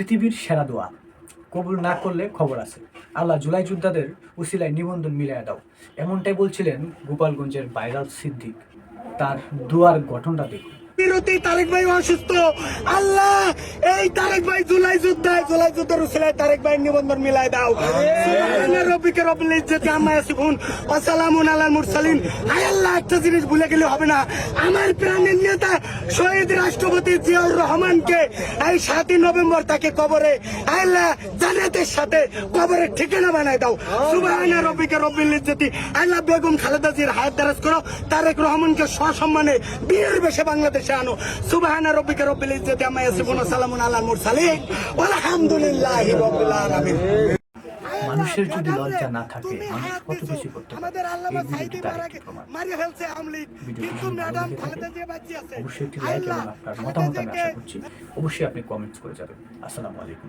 পৃথিবীর সেরা দোয়া। কবুল না করলে খবর আছে। আল্লাহ জুলাই যোদ্ধাদের উসিলায় নিবন্ধন মিলিয়ে দাও। এমনটাই বলছিলেন গোপালগঞ্জের বাইরাল সিদ্দিক। তার দুয়ার গঠনটা দেখুন। বিরতি, তারেক ভাই অসুস্থ। আল্লাহ, এই তারেক ভাই জুলাই যুদ্ধায় জুলাই যুদ্ধের উসিলায় তারেক ভাই নিবন্ধন মিলাই দাও। সুবহানা রব্বিকা রব্বিল ইজ্জাতি আলাল মুরসালিন। আয় আল্লাহ, একটা জিনিস ভুলে গেলে হবে না। আমার প্রাণের নেতা শহীদ রাষ্ট্রপতি জিয়াউর রহমানকে এই সাতই নভেম্বর তাকে কবরে আল্লাহ, জান্নাতের সাথে কবরে ঠিকানা বানায় দাও। সুবহানা রব্বিকা রব্বিল ইজ্জাতি আল্লাহ বেগম খালেদা জির হায়াত দারাজ করো। তারেক রহমানকে সসম্মানে বীর বেশে বাংলাদেশে আনো সুবাহানা রব্বিকা রব্বিল ইজ্জাতি আম্মা ইয়াসিফুন ওয়া সালামুন আলাল মুরসালিন। আলহামদুলিল্লাহি রাব্বিল আলামিন। মানুষের যদি লজ্জা না থাকে মানুষ কত। কিছু করতে আমাদের আল্লাহ সাইদি মারা ফেলছে আমলি। কিন্তু ম্যাডাম খালেদা জিয়া আছে। অবশ্যই একটি লাইক এবং আল্লাহ, আপনার মতামত আমি জিয়াকে আশা করছি। অবশ্যই আপনি কমেন্টস করে যাবেন। আসসালামু আলাইকুম।